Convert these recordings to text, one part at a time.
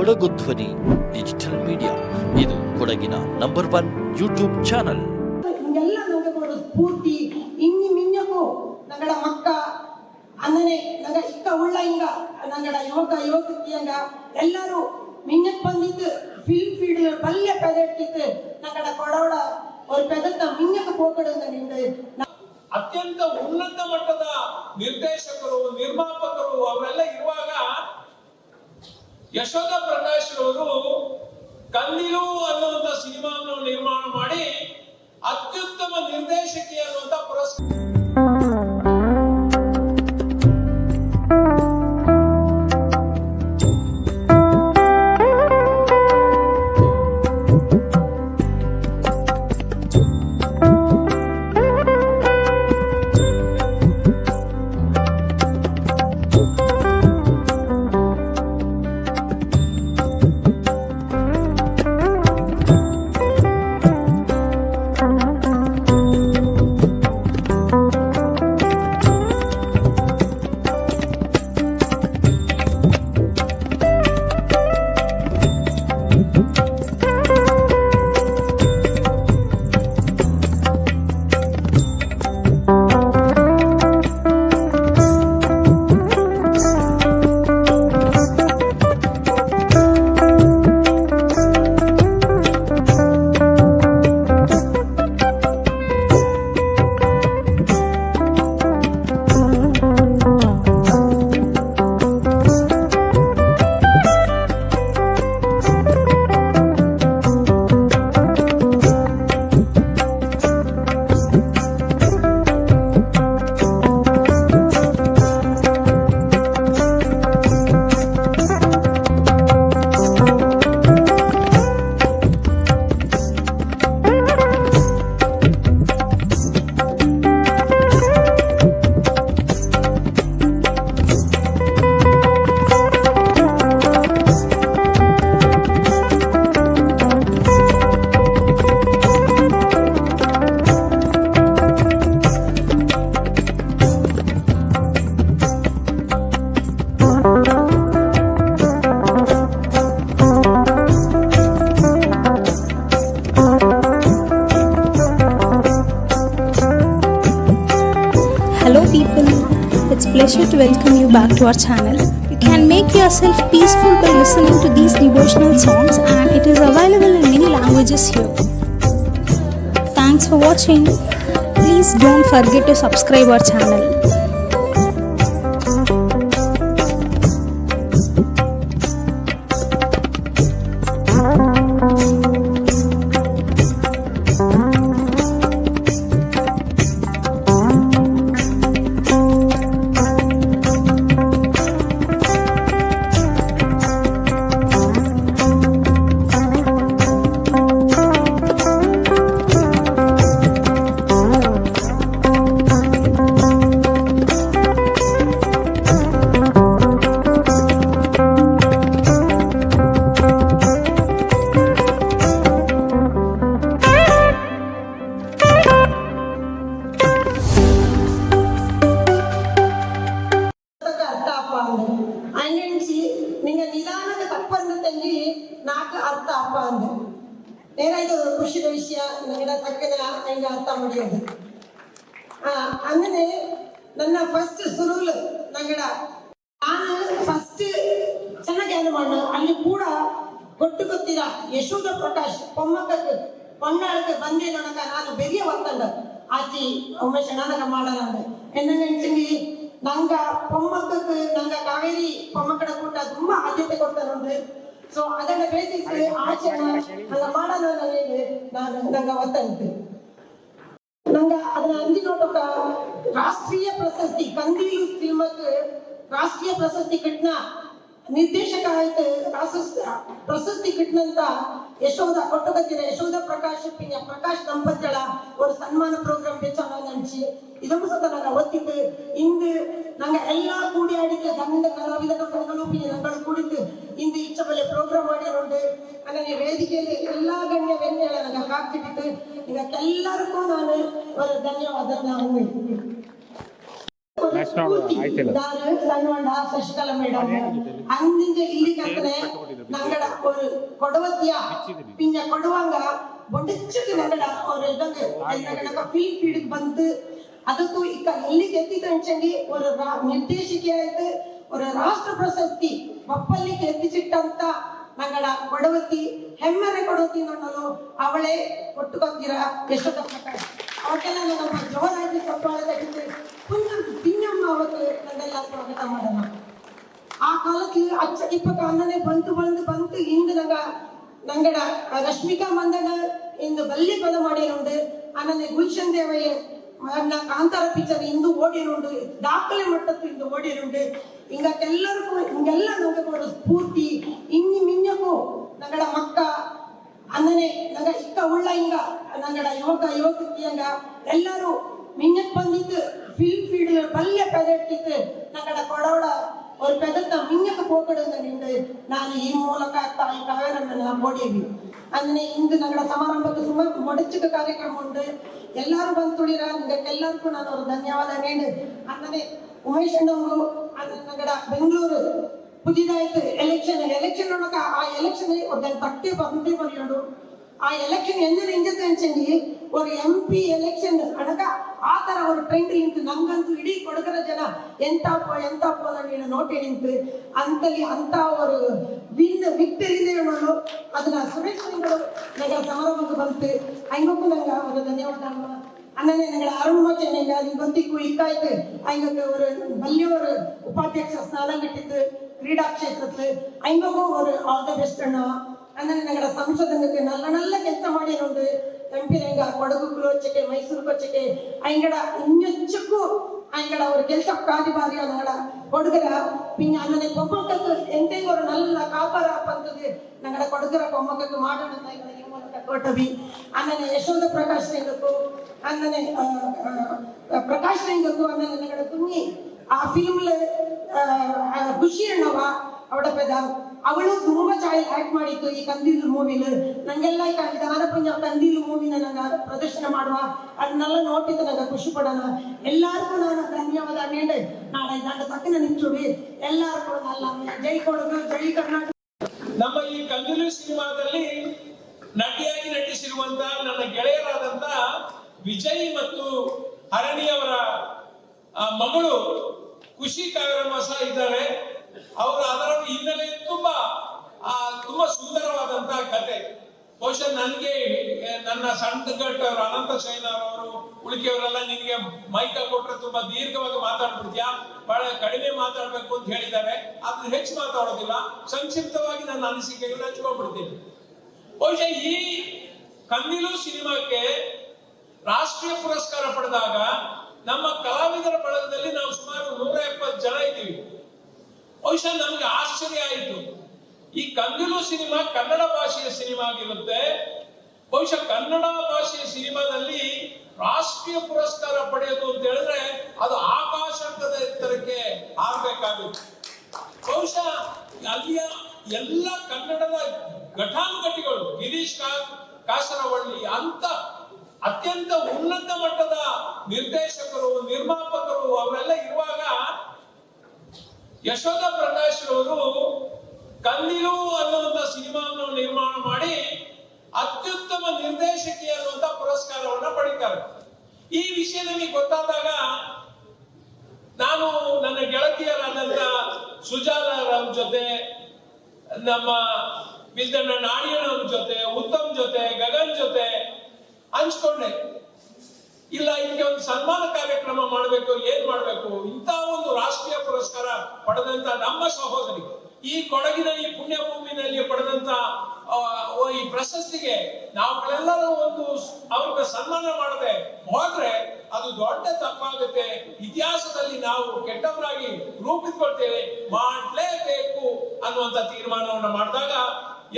ಕೊಡಗು ಧ್ವನಿ digital media ಇದು ಕೊಡಗಿನ ನಂಬರ್ ಒನ್ ಯೂಟ್ಯೂಬ್ ಚಾನಲ್ ಹಿಂಗೆಲ್ಲ ನಂಗೆ ಕೊಡೋ ಸ್ಫೂರ್ತಿ ಇನ್ನಿ ಮಿನ್ನಕು ನಂಗಡ ಮಕ್ಕ ಅಂದನೆ ನಂಗ ಇಕ್ಕ ಉಳ್ಳ ಹಿಂಗ ನಂಗಡ ಯುವಕ ಯುವತಿಯಂಗ ಎಲ್ಲರೂ ಮಿನ್ನಕ್ ಬಂದಿತ್ತು ಫಿಲ್ಮ್ ಫೀಲ್ಡ್ ಪಲ್ಯ ಪೆದಟ್ಟಿತ್ತು ನಂಗಡ ಕೊಡೋಡ ஒரு பெதத்த மின்னக்கு போக்கடுங்க நின்று ಅತ್ಯಂತ ಉನ್ನತ ಮಟ್ಟದ ನಿರ್ದೇಶಕರು ನಿರ್ಮಾಪಕರು ಅವರೆಲ್ಲ ಇರುವಾಗ ಯಶೋಧ ಪ್ರಕಾಶ್ ಅವರು ಕಂದಿಲು ಅನ್ನುವಂತ ಸಿನಿಮಾವನ್ನು ನಿರ್ಮಾಣ ಮಾಡಿ ಅತ್ಯುತ್ತಮ ನಿರ್ದೇಶಕಿ ಅನ್ನುವಂತ ಪುರಸ್ಕಾರ welcome you back to our channel. You can make yourself peaceful by listening to these devotional songs and it is available in many languages here. Thanks for watching. Please don't forget to subscribe our channel. ನನ್ನ first ಸುರುಲ್ ನಂಗಡ ನಾನು first ಚೆನ್ನಾಗಿ ಏನು ಮಾಡ ಅಲ್ಲಿ ಕೂಡ ಕೊಟ್ಟು ಗೊತ್ತಿರ ಯಶೋಧ ಪ್ರಕಾಶ್ ಪೊಮ್ಮಕ್ಕಕ್ಕೆ ಪೊನ್ನಾಳಕ್ಕೆ ಬಂದೆ ನನಗ ನಾನು ಬೆರಿಯ ಒತ್ತಂಡ ಆಚಿ ಉಮೇಶ ನನಗ ಮಾಡಲ್ಲ ಎನ್ನಂಗಿ ನಂಗ ಪೊಮ್ಮಕ್ಕಕ್ಕೆ ನಂಗ ಕಾವೇರಿ ಪೊಮ್ಮಕ್ಕಡ ಕೂಟ ತುಂಬಾ ಆದ್ಯತೆ ಕೊಡ್ತಾನುಂಟು ಸೊ ಅದನ್ನ ಬೇಸಿಸ್ ಆಚೆ ನಂಗ ಮಾಡಲ್ಲ ನಾನು ನಂಗ ಒತ್ತಂತೆ ನಂಗ ಅದನ್ನ ಅಂದಿ ನೋಡೋಕ ರಾಷ್ಟ್ರೀಯ ಪ್ರಶಸ್ತಿ ಕಂದೀಲು ಸಿನಿಮಾಕ್ಕೆ ರಾಷ್ಟ್ರೀಯ ಪ್ರಶಸ್ತಿ ಕಿಟ್ನ ನಿರ್ದೇಶಕ ಆಯ್ತು ಪ್ರಶಸ್ತಿ ಗಿಟ್ನಂತ ಯಶೋಧ ಕೊಟ್ಟಗತ್ತಿರ ಯಶೋಧ ಪ್ರಕಾಶ್ ಪಿನ್ಯ ಪ್ರಕಾಶ್ ದಂಪತಿಗಳ ஒரு சன்மான ப்ரோக்ராம் பேச்சாங்க நினச்சி இதுவும் சொல்ல நாங்கள் ஒத்திட்டு இந்து நாங்கள் எல்லா கூடி அடிக்க கண்ட கலாவிதக சங்கலும் நாங்கள் குடித்து இந்த இச்சபலை ப்ரோக்ராம் ஆடினோண்டு அங்கே வேதிக்கையில் எல்லா கண்ணிய வெண்ணியை நாங்கள் காத்துக்கிட்டு எங்களுக்கு எல்லாருக்கும் நான் ஒரு தன்யவாதம் நான் ನ್ಯಾಷನಲ್ ಆಯ್ತಿಲ್ಲ ಅಂದಿಂಜ ಇಲ್ಲಿ ಕತ್ತನೆ ನಂಗಡ ಒಂದು ಕೊಡವತ್ಯ ಪಿಂಜ ಕೊಡುವಂಗ ಬೊಂಡಚ್ಚಗೆ ನಂಗಡ ಒಂದು ಇದಕ್ಕೆ ನಂಗಡ ಫೀಲ್ ಫೀಡ್ ಬಂತು ಅದಕ್ಕೂ ಈಗ ಇಲ್ಲಿಗೆ ಎತ್ತಿದಂಚಂಗೆ ಒಂದು ನಿರ್ದೇಶಿಕೆ ಆಯ್ತು ಒಂದು ರಾಷ್ಟ್ರ ಪ್ರಶಸ್ತಿ ಒಪ್ಪಲ್ಲಿಗೆ ಎತ್ತಿಚಿಟ್ಟಂತ ನಂಗಡ ಕೊಡವತಿ ಹೆಮ್ಮರೆ ಕೊಡವತಿ ನನ್ನನು ಅವಳೇ ಒಟ್ಟುಕೊತ್ತಿರ ಎಷ್ಟೊತ್ತ ಪ್ರಕಾರ ಅವಕ್ಕೆಲ್ಲ ನಮ್ಮ ಜೋರಾಗಿ ಚಪ್ಪಾಳೆ ತಗಿತು ಅವತ್ತು ನನ್ನೆಲ್ಲ ಸ್ವಾಗತ ಮಾಡೋಣ ಆ ಕಾಲಕ್ಕೆ ಅಚ್ಚ ಇಪ್ಪಕ್ಕ ಅನ್ನನೆ ಬಂತು, ಬಂದು, ಬಂತು ಹಿಂದೆ ನಂಗ, ನಂಗಡ ರಶ್ಮಿಕಾ ಮಂದನ ಇಂದು ಬಲ್ಲಿ ಪದ ಮಾಡಿರುಂಡು ಅನ್ನನೆ ಗುಲ್ಶನ್ ದೇವಯ್ಯ ಅನ್ನ ಕಾಂತಾರ ಪಿಕ್ಚರ್ ಇಂದು ಓಡಿರುಂಡು, ದಾಖಲೆ ಮಟ್ಟದ್ದು ಇಂದು ಓಡಿರುಂಡು. ಹಿಂಗಕ್ಕೆಲ್ಲರಿಗೂ ಹಿಂಗೆಲ್ಲ ನಂಗೆ ಕೊಡೋ ಸ್ಫೂರ್ತಿ, ಇನ್ನಿ ಮಿನ್ನಕ್ಕೂ ನಂಗಡ ಮಕ್ಕ ಅನ್ನನೆ ನಂಗ ಇಕ್ಕ ಉಳ್ಳ ಹಿಂಗ ನಂಗಡ ಯುವಕ ಯುವತಿಯಂಗ ಎಲ್ಲರೂ ಮಿನ್ನಕ್ ಬಂದಿತ್ತು ಫೀಲ್ಡ್ ಫೀಲ್ಡ್ ಬಲ್ಲೆ ಪೆದಟ್ಟಿತ್ತು ನಗಡ ಕೊಡೋಡ ಅವ್ರ ಪೆದತ್ತ ಮಿಂಗಕ್ಕೆ ಪೋಕಡದ ನಿಂದು ನಾನು ಈ ಮೂಲಕ ತಾಯಿ ಕಾವೇರಮ್ಮನ ಓಡೇವಿ ಅಂದ್ರೆ ಇಂದು ನಗಡ ಸಮಾರಂಭಕ್ಕೆ ಸುಮಾರು ಮೊಡಚಿಕ ಕಾರ್ಯಕ್ರಮ ಉಂಟು ಎಲ್ಲರೂ ಬಂದು ತುಳಿರ ನಿಮಗೆಲ್ಲರಿಗೂ ನಾನು ಅವ್ರ ಧನ್ಯವಾದ ನೀಡು ಅಂದ್ರೆ ಉಮೇಶ್ ಅಣ್ಣವರು ನಗಡ ಬೆಂಗಳೂರು ಪುದಿದಾಯ್ತು ಎಲೆಕ್ಷನ್ ಎಲೆಕ್ಷನ್ ಒಳಗೆ ಆ ಎಲೆಕ್ಷನ್ ಒಂದು ತಟ್ಟೆ ಬಂದೇ ಬರೆಯೋಡು ಆ ಎಲೆಕ್ಷನ್ ಎಂಜಿನ್ ಇಂಜತ್ ಅನ್ಸಂಡಿ ஒரு ಎಂಪಿ ಎಲೆಕ್ಷನ್ ಅಡಕ ಆ ತರ ಒಂದು ಟ್ರೆಂಡ್ ನಿಂತು ನಮ್ಗಂತೂ ಇಡೀ ಕೊಡಗರ ಜನ ಎಂತ ಎಂತ ನೀನು ನೋಟೆ ನಿಂತು ಅಂತಲ್ಲಿ ಅಂತ ಒಂದು ವಿನ್ ವಿಕ್ಟರಿ ಇದೆ ಅನ್ನೋದು ಅದನ್ನ ಸುರೇಶ್ ನಿಂಗಳು ನನಗೆ ಸಮಾರಂಭಕ್ಕೆ ಬಂತು ಹಂಗಕ್ಕೂ ನಂಗೆ ಅವರ ಧನ್ಯವಾದ ಅಣ್ಣನೇ ನನಗೆ ಅರುಣ್ ಮತ್ತೆ ನನಗೆ ಅದನ್ನ ಗೊತ್ತಿಕ್ಕೂ ಇಕ್ಕಾಯ್ತು ಹಂಗಕ್ಕೆ ஒரு நல்ல ஒரு உபாத்தியக்ஷ ஸ்தானம் கிட்டது கிரீடா கஷேத்திரத்தில் அங்கமும் ஒரு ஆல் த பெஸ்ட் அண்ணா ಅಂದರೆ ನಗರ ಸಂಸದನಿಗೆ ನಲ್ಲ ನಲ್ಲ ಕೆಲಸ ಮಾಡಿ ನೋಡಿ ಎಂಪಿ ಹೆಂಗ ಕೊಡಗು ಕುಲೋಚಕ್ಕೆ ಮೈಸೂರು ಕೊಚ್ಚಕ್ಕೆ ಅಂಗಡ ಇನ್ನೆಚ್ಚಕ್ಕೂ ಅಂಗಡ ಅವ್ರ ಕೆಲಸ ಕಾದಿ ಬಾರಿ ಅನ್ನಡ ಕೊಡುಗರ പിന്നെ അങ്ങനെ പൊമ്മക്കൾക്ക് എന്തെങ്കിലും ഒരു നല്ല കാപ്പറാപ്പത്തത് ഞങ്ങളുടെ കൊടുക്കറ പൊമ്മക്കൾക്ക് മാറ്റണമെന്നായിരുന്നു കോട്ടവി അങ്ങനെ യശോദ പ്രകാശ് രംഗക്കു അങ്ങനെ പ്രകാശ് രംഗക്കു അങ്ങനെ ഞങ്ങളുടെ കുഞ്ഞി ആ ഫിലിമില് ഖുഷിയുള്ളവ അവിടെ പെതാവും ಅವಳು ಧೂಮ ಚಾಯಿ ಆಕ್ಟ್ ಮಾಡಿತ್ತು. ಈ ಕಂದೀಲು ಮೂವಿನ ನಂಗೆಲ್ಲ ಈಗ ವಿಧಾನ ಪಂಜ ಕಂದೀಲು ಮೂವಿನ ನನ್ನ ಪ್ರದರ್ಶನ ಮಾಡುವ. ಅದನ್ನೆಲ್ಲ ನೋಡಿದ್ದು ನನಗೆ ಖುಷಿ ಪಡೋಣ ಎಲ್ಲರಿಗೂ ನಾನು ಧನ್ಯವಾದ. ನೀಡಿ ನಾಳೆ ದಾಂಡ ತಕ್ಕ ನಿಂಚುಡಿ ಎಲ್ಲರಿಗೂ ನಲ್ಲ ಜೈ ಕೊಡೋದು, ಜೈ ಕರ್ನಾಟಕ. ನಮ್ಮ ಈ ಕಂದೀಲು ಸಿನಿಮಾದಲ್ಲಿ ನಟಿಯಾಗಿ ನಟಿಸಿರುವಂತ ನನ್ನ ಗೆಳೆಯರಾದಂತ ವಿಜಯ್ ಮತ್ತು ಹರಣಿಯವರ ಮಗಳು ಖುಷಿ ಕಾಗರಮಾಸ ಇದ್ದಾರೆ. ಅವರು ಅದರ ಹಿನ್ನೆಲೆ ತುಂಬಾ ಆ, ತುಂಬಾ ಸುಂದರವಾದಂತಹ ಕತೆ. ಬಹುಶಃ ನನಗೆ ನನ್ನ ಸಣ್ಣಗಟ್ಟ ಅವರು ಅನಂತ ಶೈನ ಅವರು ಉಳಿಕೆಯವರೆಲ್ಲ ನಿನಗೆ ಮೈಕ ಕೊಟ್ರೆ ತುಂಬಾ ದೀರ್ಘವಾಗಿ ಮಾತಾಡ್ಬಿಡ್ತೀಯಾ? ಬಹಳ ಕಡಿಮೆ ಮಾತಾಡ್ಬೇಕು ಅಂತ ಹೇಳಿದ್ದಾರೆ. ಅದು ಹೆಚ್ಚು ಮಾತಾಡೋದಿಲ್ಲ. ಸಂಕ್ಷಿಪ್ತವಾಗಿ ನನ್ನ ಅನಿಸಿಕೆಗಳನ್ನ ಹಚ್ಕೊಂಡ್ಬಿಡ್ತೀನಿ. ಬಹುಶಃ ಈ ಕಂದಿಲು ಸಿನಿಮಾಕ್ಕೆ ರಾಷ್ಟ್ರೀಯ ಪುರಸ್ಕಾರ ಪಡೆದಾಗ ನಮ್ಮ ಕಲಾವಿದರ ಬಳಗದಲ್ಲಿ ನಾವು ಸುಮಾರು ನೂರ ಎಪ್ಪತ್ತು ಜನ ಇದ್ದೀವಿ. ಬಹುಶಃ ನಮಗೆ ಆಶ್ಚರ್ಯ ಆಯಿತು. ಈ ಕಂದಿಲು ಸಿನಿಮಾ, ಕನ್ನಡ ಭಾಷೆಯ ಸಿನಿಮಾ ಆಗಿರುತ್ತೆ. ಬಹುಶಃ ಕನ್ನಡ ಭಾಷೆಯ ಸಿನಿಮಾದಲ್ಲಿ ರಾಷ್ಟ್ರೀಯ ಪುರಸ್ಕಾರ ಪಡೆಯೋದು ಅಂತ ಹೇಳಿದ್ರೆ ಅದು ಆಕಾಶದ ಎತ್ತರಕ್ಕೆ ಆಗ್ಬೇಕಾಗುತ್ತೆ ಬಹುಶಃ ಅಲ್ಲಿಯ ಎಲ್ಲ ಕನ್ನಡದ ಘಟಾನುಘಟಿಗಳು ಗಿರೀಶ್ ಕಾ ಕಾಸರವಳ್ಳಿ ಅಂತ ಅತ್ಯಂತ ಉನ್ನತ ಮಟ್ಟದ ನಿರ್ದೇಶಕರು ನಿರ್ಮಾಪಕರು ಅವರೆಲ್ಲ ಇರುವಾಗ ಯಶೋಧ ಪ್ರಕಾಶ್ ಅವರು ಕಂದಿಲು ಅನ್ನುವಂತ ಸಿನಿಮಾವನ್ನು ನಿರ್ಮಾಣ ಮಾಡಿ ಅತ್ಯುತ್ತಮ ನಿರ್ದೇಶಕಿ ಅನ್ನುವಂತ ಪುರಸ್ಕಾರವನ್ನ ಪಡಿತಾರೆ ಈ ವಿಷಯ ನಮಗೆ ಗೊತ್ತಾದಾಗ ನಾನು ನನ್ನ ಗೆಳತಿಯರಾದಂತ ರಾಮ್ ಜೊತೆ, ನಮ್ಮ ಬಿಲ್ದಣ್ಣ ನಾಡಿಯಣ್ಣ ಜೊತೆ, ಉತ್ತಮ್ ಜೊತೆ, ಗಗನ್ ಜೊತೆ ಹಂಚ್ಕೊಂಡೆ. ಇಲ್ಲ, ಇದಕ್ಕೆ ಒಂದು ಸನ್ಮಾನ ಕಾರ್ಯಕ್ರಮ ಮಾಡಬೇಕು, ಏನ್ ಮಾಡಬೇಕು? ಇಂಥ ಒಂದು ರಾಷ್ಟ್ರೀಯ ಪುರಸ್ಕಾರ ಪಡೆದಂತ ನಮ್ಮ ಸಹೋದರಿ, ಈ ಕೊಡಗಿನ ಈ ಪುಣ್ಯ ಭೂಮಿನಲ್ಲಿ ಪಡೆದಂತ ಈ ಪ್ರಶಸ್ತಿಗೆ ನಾವುಗಳೆಲ್ಲರೂ ಒಂದು ಅವ್ರನ್ನ ಸನ್ಮಾನ ಮಾಡದೆ ಹೋದ್ರೆ ಅದು ದೊಡ್ಡ ತಪ್ಪಾಗುತ್ತೆ. ಇತಿಹಾಸದಲ್ಲಿ ನಾವು ಕೆಟ್ಟವರಾಗಿ ರೂಪಿಸ್ಕೊಳ್ತೇವೆ. ಮಾಡಲೇಬೇಕು ಅನ್ನುವಂತ ತೀರ್ಮಾನವನ್ನು ಮಾಡಿದಾಗ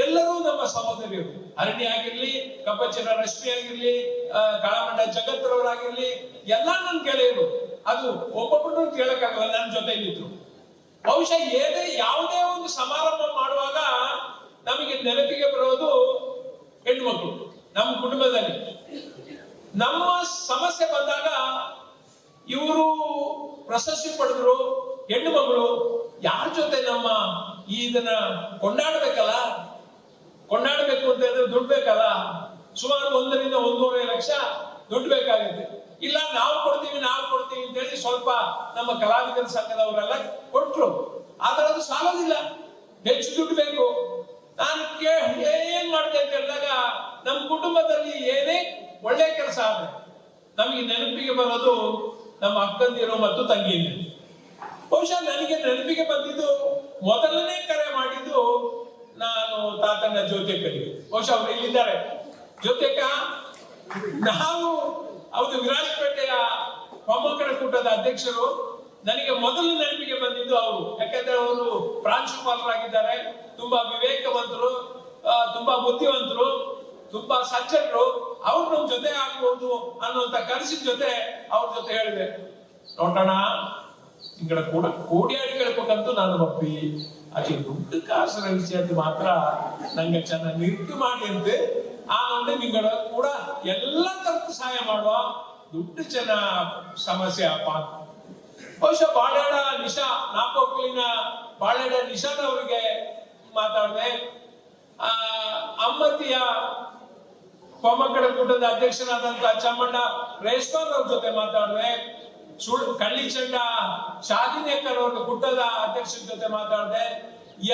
ಎಲ್ಲರೂ ನಮ್ಮ ಸಹೋದರಿಯರು. ಅರಣ್ಯ ಆಗಿರ್ಲಿ ಕಪ್ಪಚ್ಚಿನ ರಶ್ಮಿ ಆಗಿರ್ಲಿ ಕಾಳಮಂಡ ಜಗತ್ರವರಾಗಿರ್ಲಿ ಎಲ್ಲ ನನ್ನ ಗೆಳೆಯರು. ಅದು ಒಬ್ಬೊಬ್ಬರು ಕೇಳಕ್ಕಾಗಲ್ಲ ನನ್ನ ಜೊತೆ ಇದ್ರು ಬಹುಶಃ ಏನೇ, ಯಾವುದೇ ಒಂದು ಸಮಾರಂಭ ಮಾಡುವಾಗ ನಮಗೆ ನೆನಪಿಗೆ ಬರೋದು ಹೆಣ್ಮಕ್ಳು ನಮ್ಮ ಕುಟುಂಬದಲ್ಲಿ. ನಮ್ಮ ಸಮಸ್ಯೆ ಬಂದಾಗ ಇವರು ಪ್ರಶಸ್ತಿ ಪಡೆದ್ರು ಹೆಣ್ಣು ಮಗಳು ಯಾರ ಜೊತೆ ನಮ್ಮ ಈ ಇದನ್ನ ಕೊಂಡಾಡ್ಬೇಕಲ್ಲ? ಕೊಂಡಾಡ್ಬೇಕು ಅಂತ ಹೇಳಿದ್ರೆ ದುಡ್ಡು ಬೇಕಲ್ಲ? ಸುಮಾರು ಒಂದರಿಂದ ಒಂದೂವರೆ ಲಕ್ಷ ದುಡ್ಡು ಬೇಕಾಗುತ್ತೆ. ಇಲ್ಲ, ನಾವು ಕೊಡ್ತೀವಿ ನಾವು ಕೊಡ್ತೀವಿ ಅಂತ ಹೇಳಿ ಸ್ವಲ್ಪ ನಮ್ಮ ಕಲಾವಿದರ ಸಂಘದವರೆಲ್ಲ ಕೊಟ್ರು. ಆದ್ರೆ ಅದು ಸಾಲೋದಿಲ್ಲ. ಹೆಚ್ಚು ದುಡ್ಡು ಬೇಕು. ನಾನು ಕೇಳಿ ಏನ್ ಮಾಡಿದೆ ಅಂತ ಹೇಳಿದಾಗ ನಮ್ಮ ಕುಟುಂಬದಲ್ಲಿ ಏನೇ ಒಳ್ಳೆ ಕೆಲಸ ಆದ್ರೆ ನಮಗೆ ನೆನಪಿಗೆ ಬರೋದು ನಮ್ಮ ಅಕ್ಕಂದಿರು ಮತ್ತು ತಂಗಿಯರು ಬಹುಶಃ ನನಗೆ ನೆನಪಿಗೆ ಬಂದಿದ್ದು ಮೊದಲನೇ ಕರೆ ಮಾಡಿದ್ದು ನಾನು ತಾತನ ಜ್ಯೋತಿಕರಿಗೆ ಬಹುಶಃ ಅವರು ಇಲ್ಲಿದ್ದಾರೆ ಜ್ಯೋತಿಕ, ನಾವು ಹೌದು, ವಿರಾಜಪೇಟೆಯ ಮೊಮ್ಮಕ್ಕಳ ಕೂಟದ ಅಧ್ಯಕ್ಷರು. ನನಗೆ ಮೊದಲು ನೆನಪಿಗೆ ಬಂದಿದ್ದು ಅವರು. ಯಾಕಂದ್ರೆ ಅವರು ಪ್ರಾಂಶುಪಾಲರಾಗಿದ್ದಾರೆ, ತುಂಬಾ ವಿವೇಕವಂತರು ತುಂಬಾ ಬುದ್ಧಿವಂತರು, ತುಂಬಾ ಸಜ್ಜನರು. ಅವ್ರು ನಮ್ ಜೊತೆ ಆಗ್ಬಹುದು ಅನ್ನುವಂತ ಕನಸಿನ ಜೊತೆ ಅವ್ರ ಜೊತೆ ಹೇಳಿದೆ. ನೋಡೋಣ ಇಂಗಳ ಕೂಡ ಕೋಡಿಯಾಡಿ ಕೇಳ್ಕೊಂಡಂತೂ ನಾನು ಒಪ್ಪಿ ಅದೇ ದುಡ್ಡು ಕಾಸರ ವಿಷಯದ ಮಾತ್ರ ನಂಗೆ ಚೆನ್ನಾಗಿ ನಿರ್ತು ಮಾಡಿ ಆ ಆನಂದ ನಿಂಗಳ ಕೂಡ ಎಲ್ಲ ತರದ ಸಹಾಯ ಮಾಡುವ ದುಡ್ಡು ಚೆನ್ನ ಸಮಸ್ಯೆ ಅಪ್ಪ. ಬಹುಶಃ ಬಾಳೆಹಣ ನಿಶಾ ನಾಪೋಕ್ಲಿನ ಬಾಳೆಹಣ ನಿಶಾನ್ ಅವರಿಗೆ ಮಾತಾಡಿದೆ. ಅಮ್ಮತಿಯ ಕೋಮಕಡ ಕೂಟದ ಅಧ್ಯಕ್ಷನಾದಂತ ಚಮ್ಮಣ್ಣ ರೇಷ್ಮಾರ್ ಅವ್ರ ಜೊತೆ ಮಾತಾಡಿದೆ. ಸುಳ್ ಕಳ್ಳಿ ಚಂಡ ಶಾದಿನೇಕರ್ ಅವ್ರ ಗುಡ್ಡದ ಅಧ್ಯಕ್ಷರ ಜೊತೆ ಮಾತಾಡಿದೆ.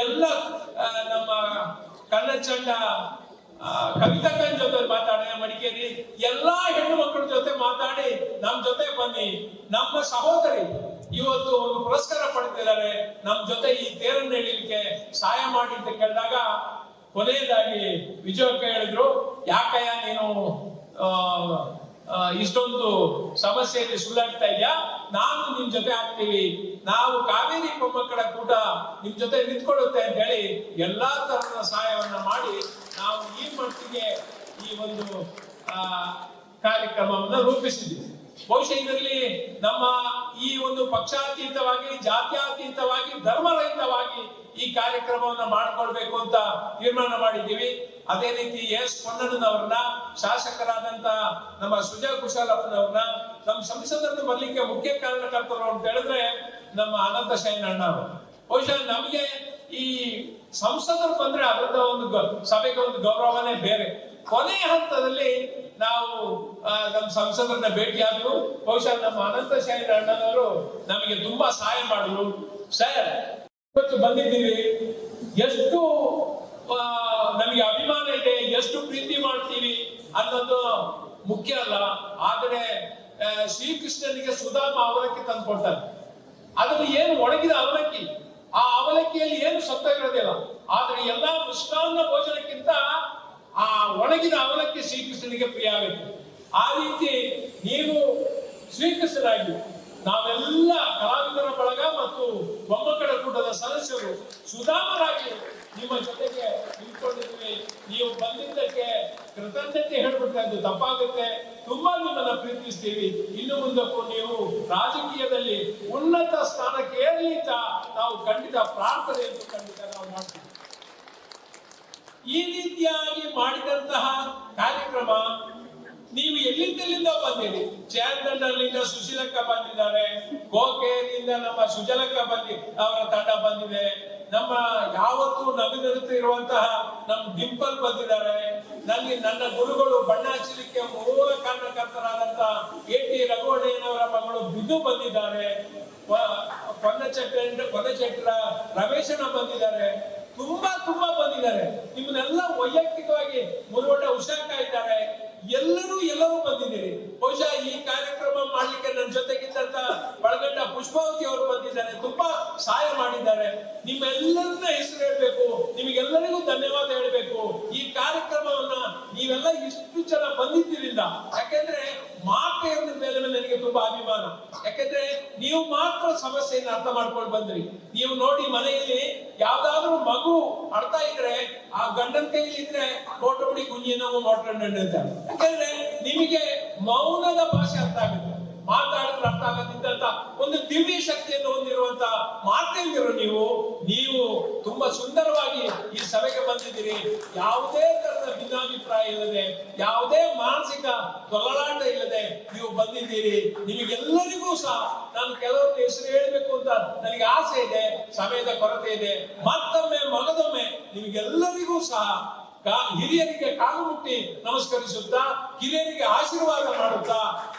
ಎಲ್ಲ ನಮ್ಮ ಕನ್ನಡ ಚಂಡ ಕವಿತಾ ಕವಿತಕ್ಕನ್ ಜೊತೆ ಮಾತಾಡಿದೆ ಮಡಿಕೇರಿ. ಎಲ್ಲಾ ಹೆಣ್ಣು ಮಕ್ಕಳ ಜೊತೆ ಮಾತಾಡಿ ನಮ್ ಜೊತೆ ಬನ್ನಿ. ನಮ್ಮ ಸಹೋದರಿ ಇವತ್ತು ಒಂದು ಪುರಸ್ಕಾರ ಪಡೆದಿದ್ದಾರೆ. ನಮ್ಮ ಜೊತೆ ಈ ತೇರನ್ನು ಎಳಿಲಿಕ್ಕೆ ಸಹಾಯ ಮಾಡಿ ಅಂತ ಕೇಳಿದಾಗ ಕೊನೆಯದಾಗಿ ವಿಜಯಕ್ಕ ಹೇಳಿದ್ರು, ಯಾಕಯ್ಯ ನೀನು ಇಷ್ಟೊಂದು ಸಮಸ್ಯೆಯಲ್ಲಿ ಸುಳ್ಳಾಗ್ತಾ ಇದೆಯಾ? ನಾನು ನಿಮ್ ಜೊತೆ ಆಗ್ತೀವಿ. ನಾವು ಕಾವೇರಿ ಮೊಮ್ಮಕ್ಕಳ ಕೂಟ ನಿಮ್ ಜೊತೆ ನಿಂತ್ಕೊಳ್ಳುತ್ತೆ ಅಂತ ಹೇಳಿ ಎಲ್ಲಾ ತರಹದ ಸಹಾಯವನ್ನ ಮಾಡಿ ನಾವು ಈ ಮಟ್ಟಿಗೆ ಈ ಒಂದು ಕಾರ್ಯಕ್ರಮವನ್ನ ರೂಪಿಸಿದ್ದೀವಿ ಬಹುಶಃ ಇದರಲ್ಲಿ ನಮ್ಮ ಈ ಒಂದು ಪಕ್ಷಾತೀತವಾಗಿ, ಜಾತ್ಯಾತೀತವಾಗಿ, ಧರ್ಮರಹಿತವಾಗಿ ಈ ಕಾರ್ಯಕ್ರಮವನ್ನ ಮಾಡಿಕೊಳ್ಬೇಕು ಅಂತ ತೀರ್ಮಾನ ಮಾಡಿದ್ದೀವಿ. ಅದೇ ರೀತಿ ಎಸ್ ಪೊನ್ನಣ್ಣನವ್ರನ್ನ, ಶಾಸಕರಾದಂತ ನಮ್ಮ ಸುಜಯ ಕುಶಾಲಪ್ಪನವ್ರನ್ನ ನಮ್ಮ ಸಂಸದರನ್ನು ಬರ್ಲಿಕ್ಕೆ ಮುಖ್ಯ ಕಾರಣಕರ್ತರು ಅಂತ ಹೇಳಿದ್ರೆ ನಮ್ಮ ಅನಂತ ಶಯನಣ್ಣ ಅವರು ಬಹುಶಃ ನಮಗೆ ಈ ಸಂಸದರು ಬಂದ್ರೆ ಅದರದ ಒಂದು ಸಭೆಗೆ ಒಂದು ಗೌರವನೇ ಬೇರೆ. ಕೊನೆಯ ಹಂತದಲ್ಲಿ ನಾವು ನಮ್ಮ ಸಂಸದರನ್ನ ಭೇಟಿಯಾದ್ರು ಬಹುಶಃ ನಮ್ಮ ಅನಂತ ಶಯನ ಅಣ್ಣನವರು ನಮಗೆ ತುಂಬಾ ಸಹಾಯ ಮಾಡಿದ್ರು. ಸರ್, ಇವತ್ತು ಬಂದಿದ್ದೀವಿ ಎಷ್ಟು ನಮಗೆ ಅಭಿಮಾನ ಇದೆ, ಎಷ್ಟು ಪ್ರೀತಿ ಮಾಡ್ತೀವಿ ಅನ್ನೋದು ಮುಖ್ಯ ಅಲ್ಲ. ಆದರೆ ಶ್ರೀಕೃಷ್ಣನಿಗೆ ಸುಧಾಮ ಅವಲಕ್ಕಿ ತಂದ್ಕೊಡ್ತಾರೆ. ಅದನ್ನು ಏನು ಒಣಗಿದ ಅವಲಕ್ಕಿ? ಆ ಅವಲಕ್ಕಿಯಲ್ಲಿ ಏನು ಸತ್ತ ಇರೋದಿಲ್ಲ ಆದ್ರೆ ಎಲ್ಲಾ ಮೃಷ್ಟಾನ್ನ ಭೋಜನಕ್ಕಿಂತ ಆ ಒಣಗಿದ ಅವಲಕ್ಕಿ ಶ್ರೀಕೃಷ್ಣನಿಗೆ ಪ್ರಿಯ ಆ ರೀತಿ ನೀವು ಶ್ರೀಕೃಷ್ಣರಾಗಿ ನಾವೆಲ್ಲ ಕಲಾವಿದರ ಬಳಗ ಮತ್ತು ಬೊಮ್ಮಕಡ ಕೂಟದ ಸದಸ್ಯರು ಸುಧಾಮರಾಗಿ ನಿಮ್ಮ ಜೊತೆಗೆ ನಿಂತ್ಕೊಂಡಿದ್ವಿ ನೀವು ಬಂದಿದ್ದಕ್ಕೆ ಕೃತಜ್ಞತೆ ಹೇಳ್ಬಿಟ್ರೆ ಅದು ತಪ್ಪಾಗುತ್ತೆ. ತುಂಬಾ ನಿಮ್ಮನ್ನ ಪ್ರೀತಿಸ್ತೀವಿ. ಇನ್ನು ಮುಂದಕ್ಕೂ ನೀವು ರಾಜಕೀಯದಲ್ಲಿ ಉನ್ನತ ಸ್ಥಾನಕ್ಕೆ ಏರಲಿ ಅಂತ ನಾವು ಖಂಡಿತ ಪ್ರಾರ್ಥನೆ ಎಂದು ಖಂಡಿತ ನಾವು ಮಾಡ್ತೀವಿ. ಈ ರೀತಿಯಾಗಿ ಮಾಡಿದಂತಹ ಕಾರ್ಯಕ್ರಮ ನೀವು ಎಲ್ಲಿಂದಲಿಂದ ಬಂದಿರಿ? ಚಾರ್ದಂಡಲ್ಲಿಂದ ಸುಶೀಲಕ್ಕ ಬಂದಿದ್ದಾರೆ ಕೋಕೆಯಿಂದ ನಮ್ಮ ಸುಜಲಕ್ಕ ಬಂದಿ, ಅವರ ತಂಡ ಬಂದಿದೆ. ನಮ್ಮ ಯಾವತ್ತು ನಗನಗುತ್ತಾ ಇರುವಂತಹ ನಮ್ಮ ಡಿಂಪಲ್ ಬಂದಿದ್ದಾರೆ. ನಲ್ಲಿ ನನ್ನ ಗುರುಗಳು ಬಣ್ಣ ಹಚ್ಚಲಿಕ್ಕೆ ಮೂಲ ಕಾರಣಕರ್ತರಾದಂತಹ ಎ ಟಿ ರಘುವಣ್ಣಯ್ಯನವರ ಮಗಳು ಬಿದ್ದು ಬಂದಿದ್ದಾರೆ. ಕೊನ್ನಚಟ್ರ ಕೊನ್ನಚಟ್ರ ರಮೇಶನ ಬಂದಿದ್ದಾರೆ. ತುಂಬಾ ತುಂಬಾ ಬಂದಿದ್ದಾರೆ. ನಿಮ್ಮನ್ನೆಲ್ಲ ವೈಯಕ್ತಿಕವಾಗಿ ಮುರುಗೋಟ ಉಷಾಕ ಇದ್ದಾರೆ. ಎಲ್ಲರೂ ಎಲ್ಲರೂ ಬಂದಿದ್ದೀರಿ. ಬಹುಶಃ ಈ ಕಾರ್ಯಕ್ರಮ ಮಾಡ್ಲಿಕ್ಕೆ ನನ್ನ ಜೊತೆಗಿದ್ದಂತ ಬಳಗಂಡ ಪುಷ್ಪಾವತಿ ಅವರು ಬಂದಿದ್ದಾರೆ. ತುಂಬಾ ಸಹಾಯ ಮಾಡಿದ್ದಾರೆ. ನಿಮ್ಮೆಲ್ಲರನ್ನ ಹೆಸರು ಹೇಳಬೇಕು. ನಿಮಗೆಲ್ಲರಿಗೂ ಧನ್ಯವಾದ ಹೇಳ್ಬೇಕು. ಈ ಕಾರ್ಯಕ್ರಮವನ್ನ ನನಗೆ ತುಂಬಾ ಅಭಿಮಾನ. ಯಾಕಂದ್ರೆ ನೀವು ಮಾತ್ರ ಸಮಸ್ಯೆಯನ್ನು ಅರ್ಥ ಮಾಡ್ಕೊಂಡು ಬಂದ್ರಿ. ನೀವು ನೋಡಿ ಮನೆಯಲ್ಲಿ ಯಾವ್ದಾದ್ರು ಮಗು ಅಳ್ತಾ ಇದ್ರೆ ಆ ಗಂಡನ ಕೈಯಲ್ಲಿ ಇದ್ರೆ ನೋಟಬಿಡಿ ಗುಂಜಿನ ಮೋಟರ್ ಅಂತ. ಯಾಕಂದ್ರೆ ನಿಮಗೆ ಮೌನದ ಭಾಷೆ ಅರ್ಥ ಆಗುತ್ತೆ. ಮಾತಾಡಿದ್ರೆ ಅರ್ಥ ಆಗದಿದ್ದಂತ ಒಂದು ದಿವ್ಯ ಶಕ್ತಿಯನ್ನು ಹೊಂದಿರುವಂತ ಮಾತೇಂದಿರು ನೀವು ನೀವು ತುಂಬಾ ಸುಂದರವಾಗಿ ಈ ಸಭೆಗೆ ಬಂದಿದ್ದೀರಿ. ಯಾವುದೇ ತರದ ಭಿನ್ನಾಭಿಪ್ರಾಯ ಇಲ್ಲದೆ, ಯಾವುದೇ ಮಾನಸಿಕ ತೊಳಲಾಟ ಇಲ್ಲದೆ ನೀವು ಬಂದಿದ್ದೀರಿ. ನಿಮಗೆಲ್ಲರಿಗೂ ಸಹ ನಾನು ಕೆಲವೊಂದು ಹೆಸರು ಹೇಳಬೇಕು ಅಂತ ನನಗೆ ಆಸೆ ಇದೆ, ಸಮಯದ ಕೊರತೆ ಇದೆ. ಮತ್ತೊಮ್ಮೆ, ಮಗದೊಮ್ಮೆ ನಿಮಗೆಲ್ಲರಿಗೂ ಸಹ ಹಿರಿಯರಿಗೆ ಕಾಲು ಮುಟ್ಟಿ ನಮಸ್ಕರಿಸುತ್ತಾ, ಹಿರಿಯರಿಗೆ ಆಶೀರ್ವಾದ ಮಾಡುತ್ತಾ